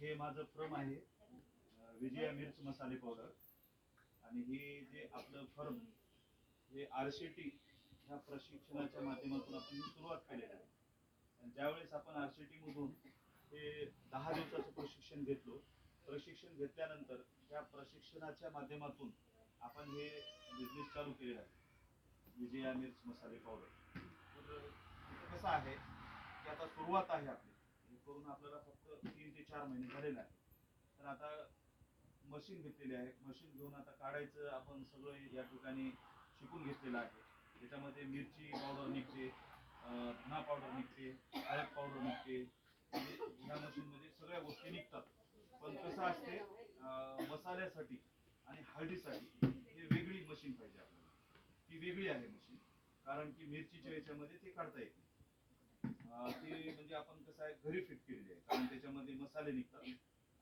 हे माझं फर्म आहे. विजया मिर्च मसाले पावडर आणि हे जे आपलं फर्म हे आर सी टी ह्या प्रशिक्षणाच्या माध्यमातून आपण सुरुवात केलेली आहे. ज्यावेळेस आपण आर सी टीमधून हे दहा दिवसाचं प्रशिक्षण घेतलो प्रशिक्षण घेतल्यानंतर त्या प्रशिक्षणाच्या माध्यमातून आपण हे बिझनेस चालू केलेला आहे. विजया मिर्च मसाले पावडर तर कसं आहे? की आता सुरुवात आहे आपली. करून आपल्याला फक्त तीन ते चार महिने झालेले आहे तर आता मशीन घेतलेली आहे. मशीन घेऊन आता काढायचं आपण सगळं या ठिकाणी शिकून घेतलेलं आहे. त्याच्यामध्ये मिरची पावडर निघते धना पावडर निघते हळद पावडर निघते. म्हणजे या ह्या मशीनमध्ये सगळ्या गोष्टी निघतात. पण कसं असते मसाल्यासाठी आणि हळदीसाठी हे वेगळी मशीन पाहिजे आपल्याला. ती वेगळी आहे मशीन कारण की मिरचीच्या याच्यामध्ये ते काढता येते अं, ते घरी फिट केलेली आहे. कारण त्याच्यामध्ये मसाले निघतात.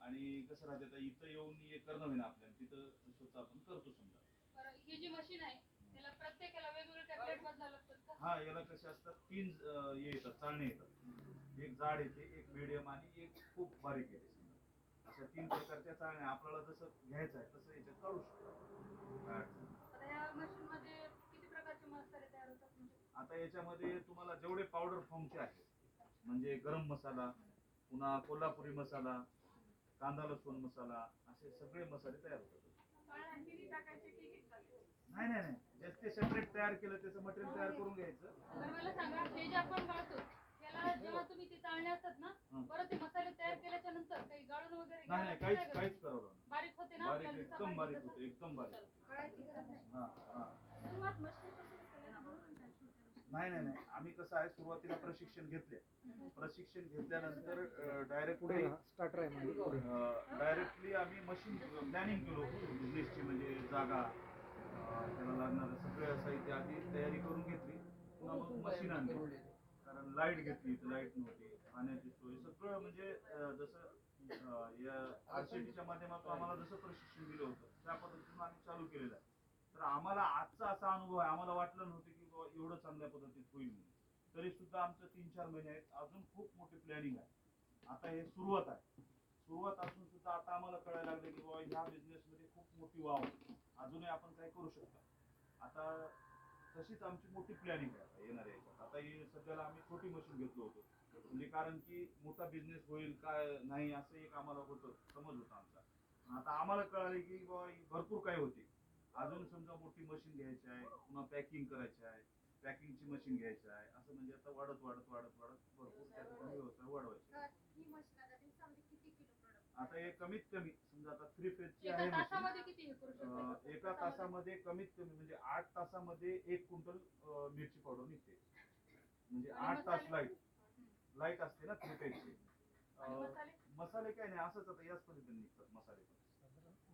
आणि कसं राहते आता इथं येऊन हे करणं होईना आपल्याला. तिथं स्वतः आपण करतो समजा. बरं, ही जी मशीन आहे त्याला प्रत्येकाला वेगवेगळे टॅबलेट बदलावं लागतात का? हा याला कसे असतात? तीन अं, हे येतात चाळणे येतात. एक जाड येते एक मिडियम आणि एक खूप बारीक येते समजा. अशा तीन प्रकारच्या चाळण्या आपल्याला जसं घ्यायचं आहे तसं याच्यात काढू शकतो. काय अडचण नाही. आता ह्या मशीन मध्ये किती प्रकारचे मसाले तयार होतात म्हणजे? आता याच्यामध्ये तुम्हाला जेवढे पावडर फॉर्मचे आहेत म्हणजे गरम मसाला पुन्हा कोल्हापुरी मसाला कांदा लसूण मसाला असे सगळे मसाले तयार होतात. नाही नाही नाही. जस्ट ते सेपरेट तयार केलं त्याचं मटेरियल तयार करून घ्यायचं. तर मला सांगा हे जे आपण गाळतो त्याला जेव्हा तुम्ही ते चाळणे असतात ना हं. परत ते मसाले तयार केल्याच्यानंतर काही गाळून वगैरे नाही नाही काहीच काहीच करावं लागणार नाही. बारीक होते ना बारीक आपल्याला एकदम बारीक जसं होते एकदम बारीक होते. कळायची गरज नाही. हा हा सुरुवात मशीनपासून केली ना, म्हणून म्हणतात छोटे मशीन. नाही नाही नाही. आम्ही कसं आहे सुरुवातीला प्रशिक्षण घेतले. प्रशिक्षण घेतल्यानंतर डायरेक्टली स्टार्टर आहे. डायरेक्टली आम्ही मशीन प्लॅनिंग केलो बिझनेसची म्हणजे जागा त्याला लागणारं सगळं साहित्य आधी तयारी करून घेतली. पुन्हा मग मशीन आणली. कारण लाइट घेतली लाइट नव्हती पाण्याची सोय सगळं म्हणजे जसं या आरसीटीच्या माध्यमातून आम्हाला जसं प्रशिक्षण दिलं होतं त्या पद्धतीनं आम्ही चालू केलेलं आहे. तर आम्हाला आजचा असा अनुभव आहे. आम्हाला वाटलं नव्हतं की एवढं चांगल्या पद्धतीत होईल तरी सुद्धा आमचं तीन चार महिने आहेत. अजून खूप मोठी प्लॅनिंग आहे. आता हे सुरुवात आहे. सुरुवात असून सुद्धा आता आम्हाला कळायला लागलं की बाबा ह्या बिझनेस मध्ये खूप मोठी वाव अजूनही आपण काय करू शकतो? आता तशीच आमची मोठी प्लॅनिंग आहे आता येणाऱ्या याच्यात. आता हे सध्याला आम्ही छोटी मशीन घेतलो होतो. म्हणजे कारण की मोठा बिझनेस होईल काय नाही असं एक आम्हाला होतं. समज होता आमचा. आता आम्हाला कळाले की बाबा भरपूर काही होते. अजून समजा मोठी मशीन घ्यायची आहे पुन्हा पॅकिंग करायची आहे पॅकिंगची मशीन घ्यायची आहे असं म्हणजे आता वाढत वाढत वाढत वाढत भरपूर त्या ठिकाणी व्यवसाय वाढवायचे. आता हे कमीत कमी समजा आता थ्री फेजची एका आहे मशीन एका तासामध्ये? कमीत कमी म्हणजे आठ तासामध्ये एक क्विंटल मिरची पावडर निघते. म्हणजे आठ तास? लाइट लाइट असते ना थ्री फेजची मसाले काय नाही असंच आता याच पद्धतीने निघतात मसाले पण.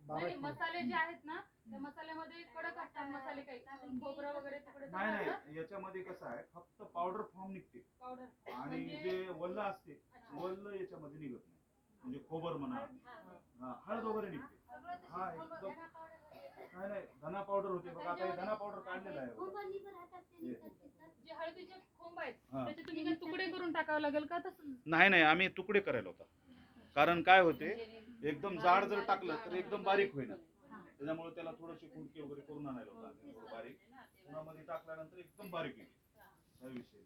नाही. मसाले जे आहेत ना त्या मसाल्यामध्ये कडक असतात मसाले काही. खोबरं वगैरे तिकडे नाही नाही. याच्यामध्ये कसं आहे फक्त पावडर फॉर्म निघते. पावडर आणि जे वल्ल असते वल्ल याच्यामध्ये निघत नाही. म्हणजे खोबर म्हणा. हा, हळद वगैरे निघते. हा एकदम. नाही नाही धना पावडर होते बघा आता हे धना पावडर काढलेलं आहे. जे हळदीचे खोंब आहेत हा. त्याचे तुम्ही काही तुकडे करून टाकावं लागेल का तसं? नाही नाही आम्ही तुकडे करायला होता. कारण काय होते एकदम जाड जर टाकलं तर एकदम बारीक होईना. त्याच्यामुळे त्याला थोडीशी कुंडकी वगैरे करून आणायला होता बारीक. उन्हामध्ये टाकल्यानंतर एकदम बारीक येईल काही विषय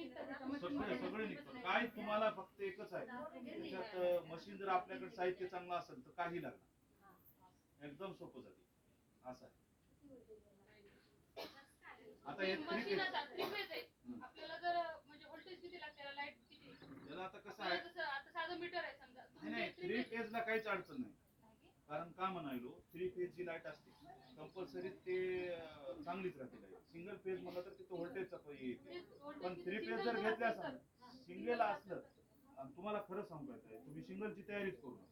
सगळे निघतात. काय तुम्हाला फक्त एकच आहे. त्याच्यात मशीन जर आपल्याकडे साहित्य चांगलं असेल तर काही लागणार एकदम सोपं जाते असं आहे. आता हे ती three machine phase- आता three phase आहे. हम्म. आपल्याला जर म्हणजे व्होल्टेज किती लागते लाइट किती याला आता कसं आहे जसं आता साधं मीटर आहे समजा. नाही नाही थ्री फेज ला काहीच अडचण नाही. कारण का म्हणायलो थ्री फेज जी लाइट असते कंपल्सरी ते चांगलीच राहते लाइट सिंगल फेज म्हणलं तर तिथं व्होल्टेजचा येते. पण थ्री फेज जर घेतले असं सिंगल असलं आणि तुम्हाला खरं सांगायचं आहे तुम्ही सिंगलची तयारीच करू नका.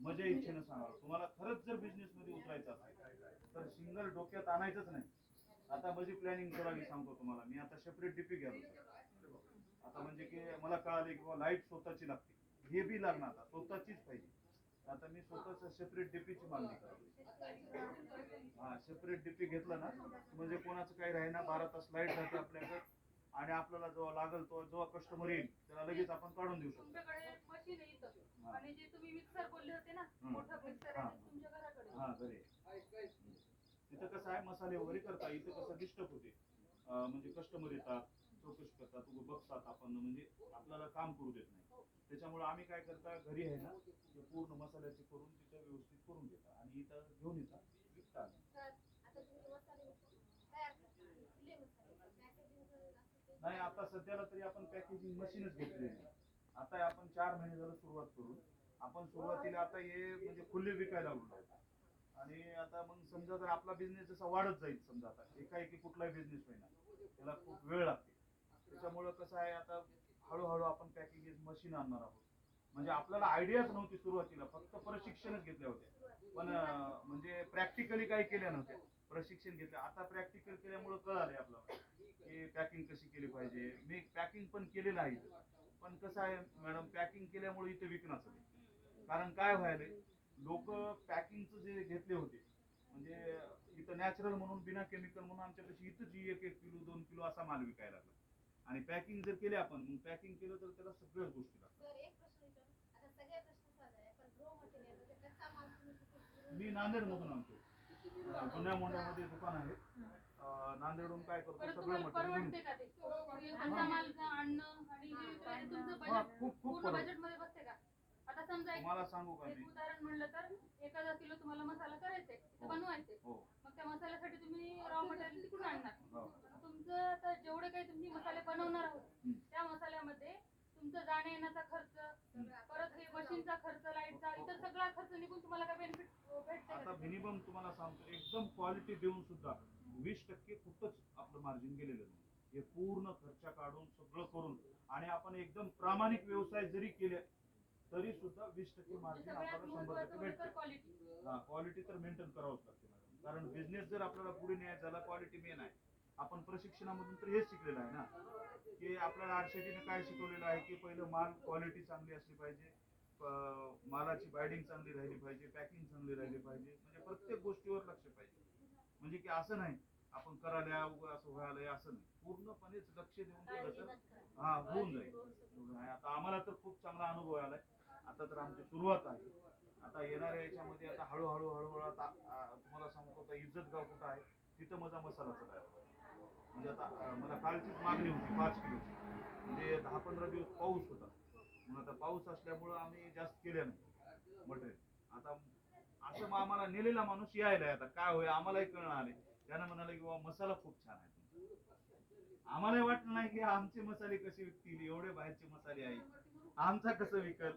मजा इच्छेनं सांगा. तुम्हाला खरंच जर बिझनेस मध्ये उतरायचं असेल तर सिंगल डोक्यात आणायचंच नाही. आता माझी प्लॅनिंग करावी सांगतो तुम्हाला. मी आता सेपरेट डीपी घ्यालो आता म्हणजे की मला कळाले की लाइट स्वतःची लागते. हे बी लागणार आता. स्वतःचीच पाहिजे. आता मी स्वतःच सेपरेट डीपीची मागणी करतो हा सेपरेट डीपी घेतलं ना म्हणजे कोणाचं काही राहीना बारा तास लाइट राहते आपल्याकडे. आणि आपल्याला जेव्हा लागेल तो जेव्हा कस्टमर येईल त्याला लगेच आपण काढून देऊ शकतो. आणि जे तुम्ही मिक्सर बोलले होते ना हम्म. मोठं मिक्सर हा. आहे ते तुमच्या घराकडे. आहे. हा घरी तिथं कसं आहे मसाले वगैरे करता इथं कसं डिस्टर्ब होते. म्हणजे कस्टमर येतात चौकशी करतात उभं बघतात आपण म्हणजे आपल्याला काम करू देत नाही. त्याच्यामुळे आम्ही काय करता घरी आहे ना ते पूर्ण मसाल्याचे करून तिथं व्यवस्थित करून देतात आणि इथं घेऊन येतात विकतात नाही आता सध्याला तरी आपण पॅकेजिंग मशीनच घेतली आहे. आता आपण चार महिने झालं सुरुवात करू आपण सुरुवातीला आता हे म्हणजे खुले विकायला लागलो आणि आता मग समजा जर आपला बिझनेस जसा वाढत जाईल समजा आता एकाएकी कुठलाही बिझनेस होईना त्याला खूप वेळ लागते. त्याच्यामुळं कसं आहे आता हळूहळू आपण पॅकेजेस मशीन आणणार आहोत. म्हणजे आपल्याला आयडियाच नव्हती सुरुवातीला फक्त प्रशिक्षणच घेतले होते पण म्हणजे प्रॅक्टिकली काही केल्या नव्हत्या. प्रशिक्षण घेतलं. आता प्रॅक्टिकल केल्यामुळं कळालंय आपल्याला की पॅकिंग कशी केली पाहिजे. मी पॅकिंग पण केलेलं आहे पण कसं आहे मॅडम पॅकिंग केल्यामुळे इथे विकणार कारण काय व्हायलंय लोक पॅकिंगचं जे घेतले होते म्हणजे इथं नॅचरल म्हणून बिना केमिकल म्हणून आमच्यापाशी इथंच एक एक किलो दोन किलो असा माल विकायला लागला. आणि पॅकिंग जर केले आपण मग पॅकिंग केलं तर त्याला सगळ्याच गोष्टी लागतात. मी नांदेड मधून आणतो. जुन्या मोंढ्यामध्ये दुकान आहे. नांदेडहून काय करतो सगळं मटेरियल माल खूप खूप पूर्ण परवडतं. बजेटमध्ये बसते का? आता समजा एक तुम्हाला सांगू का मी? उदाहरण म्हणलं तर एक हजार किलो तुम्हाला मसाला करायचे हो. बनवायचे हो. मग त्या मसाल्यासाठी तुम्ही रॉ मटेरियल तिकडून आणणार. हो. तुमचं आता जेवढे काही तुम्ही मसाले बनवणार आहोत. त्या मसाल्यामध्ये तुमचं जाण्या येण्याचा खर्च परत हे मशीनचा खर्च लाईटचा इतर सगळा खर्च निघून तुम्हाला काय बेनिफिट आता मिनिमम तुम्हाला सांगतो एकदम क्वालिटी देऊन सुद्धा वीस टक्के कुठंच आपलं मार्जिन गेलेलं नाही. हे पूर्ण खर्च काढून सगळं करून आणि आपण एकदम प्रामाणिक व्यवसाय जरी केले तरी सुद्धा वीस टक्के मार्जिन सगळ्यात आपल्याला शंभर महत्वाचं टक्के म्हणजे भेटते क्वालिटी हा क्वालिटी तर मेंटेन करावंच लागते मॅडम कारण बिझनेस जर आपल्याला पुढे न्यायचा झाला क्वालिटी मेन आहे. आपण प्रशिक्षणामधून तर हेच शिकलेलं आहे ना? की आपल्याला आरशेटीने काय शिकवलेलं आहे की पहिलं माल क्वालिटी चांगली असली पाहिजे मालाची बायडिंग चांगली राहिली पाहिजे पॅकिंग चांगली राहिली पाहिजे म्हणजे प्रत्येक गोष्टीवर लक्ष पाहिजे. म्हणजे की असं नाही आपण करायला उगा असं व्हायला असं नाही. पूर्णपणेच लक्ष देऊन केलं तर हा होऊन जाईल. एवढं आहे. आता आम्हाला तर खूप चांगला अनुभव आलाय. आता तर आमची सुरुवात आहे. आता येणाऱ्या याच्यामध्ये आता हळूहळू हळूहळू आता तुम्हाला सांगतो आता इज्जत गाव कुठं आहे? तिथं माझा मसाला चढायला म्हणजे आता मला कालचीच मागणी होती पाच किलोची. म्हणजे दहा पंधरा दिवस पाऊस होता. मग आता पाऊस असल्यामुळं आम्ही जास्त केल्या नाही मटेरियल. आता असं मग आम्हाला नेलेला माणूस यायला आता काय होय आम्हालाही कळणार आले त्यानं म्हणाला की बाबा मसाला खूप छान आहे आम्हालाही वाटलं नाही की आमचे मसाले कसे विकतील? एवढे बाहेरचे मसाले आहे आमचा कसं विकल?